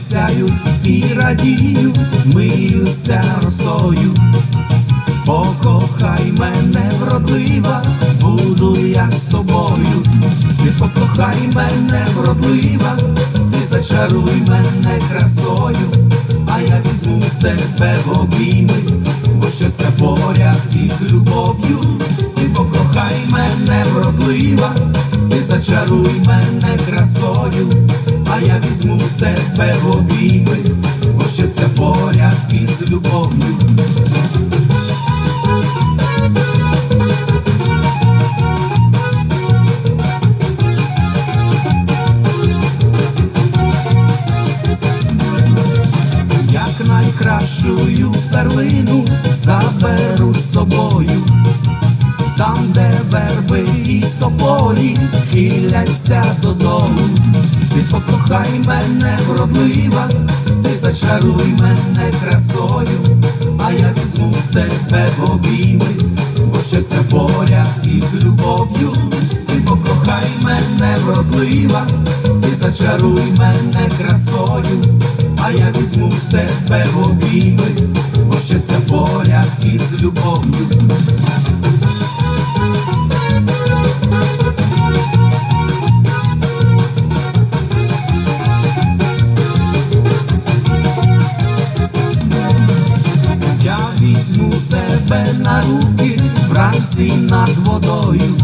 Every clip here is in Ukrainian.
Сяють і радіють, миються росою. Вродлива, буду я з тобою. Ти покохай мене вродлива, ти зачаруй мене красою, а я візьму тебе в обійми, бо щастя поряд із любов'ю. Ти покохай мене вродлива, ти зачаруй мене красою, а я візьму тебе в обійми, бо щастя поряд із любов'ю. Найкращую перлину заберу з собою, там, де верби і тополі хиляться додому. Ти покохай мене вродлива, ти зачаруй мене красою, а я візьму тебе в обійми, бо щастя поряд із любов'ю. Покохай мене вродлива, ти зачаруй мене красою, а я візьму тебе в обійми, бо щастя поряд із любов'ю. Я візьму тебе на руки вранці над водою,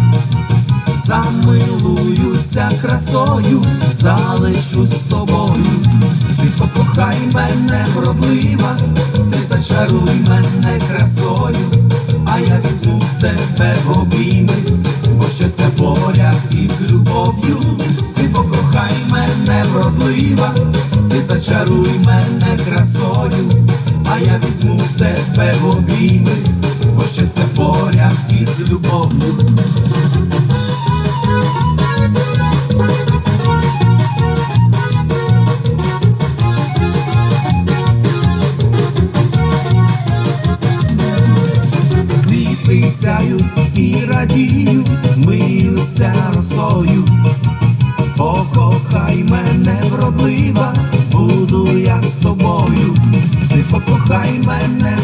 замилуюся красою, залишусь з тобою. Ти покохай мене вродлива, ти зачаруй мене красою, а я візьму тебе в обійми, бо щастя поряд із любов'ю. Ти покохай мене вродлива, ти зачаруй мене красою, а я візьму тебе в обійми, бо щастя поряд із любов'ю. Сяють і радію, миються росою. Покохай мене вродлива, буду я з тобою. Ти покохай мене.